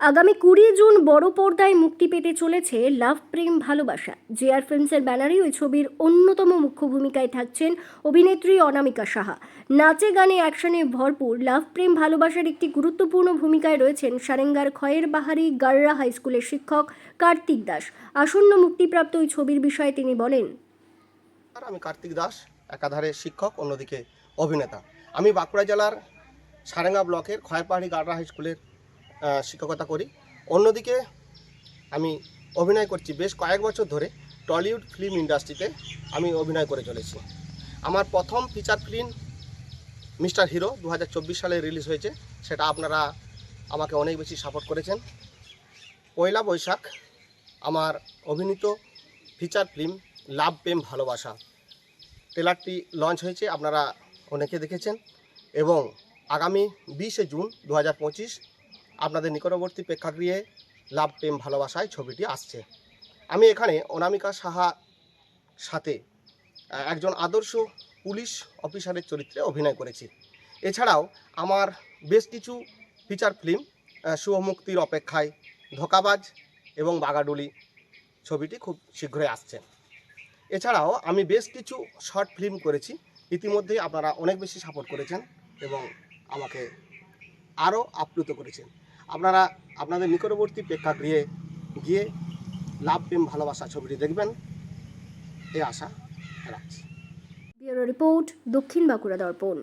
আগামী কুড়ি জুন বড় পর্দায় মুক্তি পেতে চলেছে লাভ প্রেম ভালোবাসা। জেআর ফিল্মসের ব্যানারে ওই ছবির অন্যতম মুখ্য ভূমিকায় থাকছেন অভিনেত্রী অনামিকা সাহা। নাচে গানে অ্যাকশনে ভরপুর লাভ প্রেম ভালোবাসার একটি গুরুত্বপূর্ণ ভূমিকায় রয়েছেন সারেঙ্গার খয়ের বাহারি গাররা হাই স্কুলের শিক্ষক কার্তিক দাস। আসন্ন মুক্তিপ্রাপ্ত ওই ছবির বিষয়ে তিনি বলেন আমি কার্তিক দাস একাধারে শিক্ষক অন্যদিকে অভিনেতা। আমি বাঁকুড়া জেলার সারেঙ্গা ব্লকের খয়েরপাহাড়ি গার্ডরা হাই স্কুলের আহ, শিক্ষকতা করি। অন্যদিকে আমি অভিনয় করছি বেশ কয়েক বছর ধরে টলিউড ফিল্ম ইন্ডাস্ট্রিতে আমি অভিনয় করে চলেছি। আমার প্রথম ফিচার ফিল্ম মিস্টার হিরো দু হাজার চব্বিশ সালে রিলিজ হয়েছে, সেটা আপনারা আমাকে অনেক বেশি সাপোর্ট করেছেন। পয়লা বৈশাখ আমার অভিনীত ফিচার ফিল্ম লাভ, প্রেম, ভালোবাসা ট্রেলারটি লঞ্চ হয়েছে, আপনারা অনেকে দেখেছেন। এবং আগামী বিশে জুন দু হাজার পঁচিশ আপনাদের নিকটবর্তী প্রেক্ষাগৃহে লাভ, প্রেম, ভালোবাসায় ছবিটি আসছে। আমি এখানে অনামিকা সাহা সাথে একজন আদর্শ পুলিশ অফিসারের চরিত্রে অভিনয় করেছি। এছাড়াও আমার বেশ কিছু ফিচার ফিল্ম শুভমুক্তির অপেক্ষায় ধোকাবাজ এবং বাগাডুলি ছবিটি খুব শীঘ্রই আসছে। এছাড়াও আমি বেশ কিছু শর্ট ফিল্ম করেছি ইতিমধ্যেই আপনারা অনেক বেশি সাপোর্ট করেছেন এবং আমাকে আরও আপ্লুত করেছেন। আপনারা আপনাদের নিকটবর্তী প্রেক্ষাগৃহে গিয়ে লাভ প্রেম ভালোবাসা ছবিটি দেখবেন। এই আশা রাখছি। রিপোর্ট দক্ষিণ বাঁকুড়া দর্পণ।